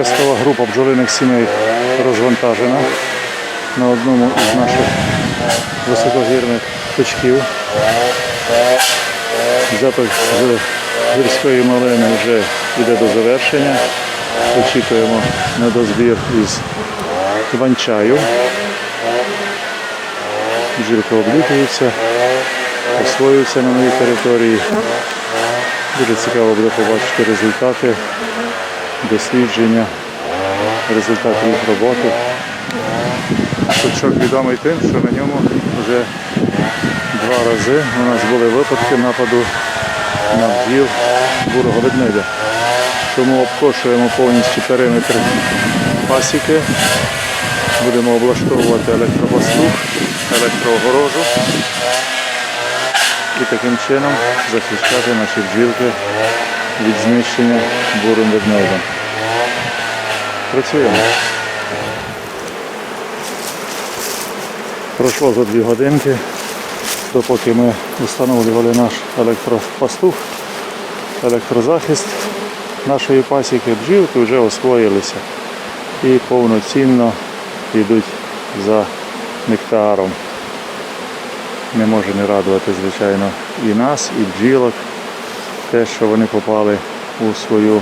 Тестова група бджолиних сімей розвантажена на одному із наших високогірних точків. Запах з гірської малини вже йде до завершення. Очікуємо на дозбір із Іванчаю. Бджілка облітується, освоюється на моїй території. Дуже цікаво буде побачити результати дослідження, результати їх роботи. Сучок відомий тим, що на ньому вже два рази у нас були випадки нападу на бджіл бурого ведмедя. Тому обкошуємо повністю периметр пасіки. Будемо облаштовувати електропостух, електроогорожу і таким чином захищати наші бджілки від знищення бурим ведмедем. Працюємо. Пройшло за дві годинки, допоки ми встановлювали наш електропастух, електрозахист нашої пасіки, бджілки вже освоїлися і повноцінно йдуть за нектаром. Не може не радувати, звичайно, і нас, і бджілок, те, що вони попали у свою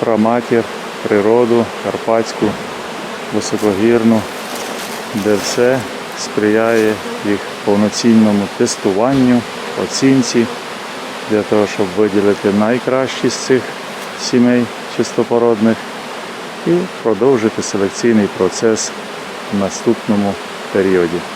праматір, природу, карпатську, високогірну, де все сприяє їх повноцінному тестуванню, оцінці, для того, щоб виділити найкращі з цих сімей чистопородних і продовжити селекційний процес в наступному періоді.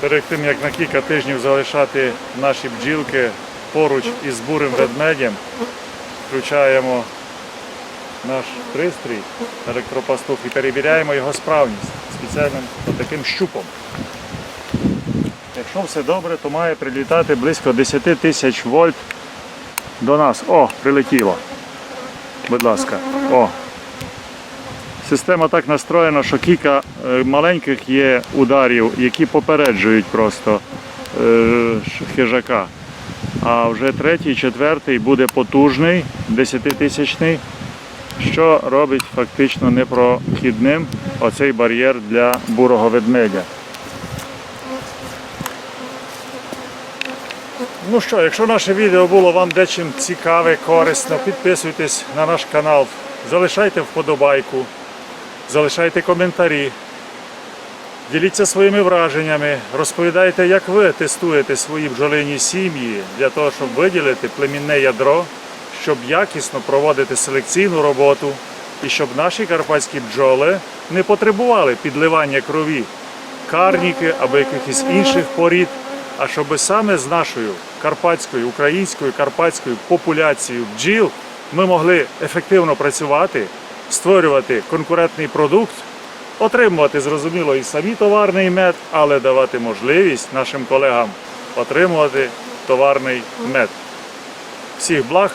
Перед тим, як на кілька тижнів залишати наші бджілки поруч із бурим ведмедем, включаємо наш пристрій, електропастух і перевіряємо його справність спеціальним таким щупом. Якщо все добре, то має прилітати близько 10 тисяч вольт до нас. О, прилетіло. Будь ласка. О, Система так настроєна, що кілька е, маленьких є ударів, які попереджують просто е, хижака. А вже третій, четвертий буде потужний, 10-тисячний, що робить фактично непрохідним оцей бар'єр для бурого ведмедя. Ну що, якщо наше відео було вам дечим цікаве, корисно, підписуйтесь на наш канал, залишайте вподобайку. Залишайте коментарі, діліться своїми враженнями, розповідайте, як ви тестуєте свої бджолині сім'ї для того, щоб виділити племінне ядро, щоб якісно проводити селекційну роботу і щоб наші карпатські бджоли не потребували підливання крові, карніки або якихось інших порід, а щоб саме з нашою карпатською, українською карпатською популяцією бджіл ми могли ефективно працювати створювати конкурентний продукт, отримувати, зрозуміло, і самі товарний мед, але давати можливість нашим колегам отримувати товарний мед. Всіх благ!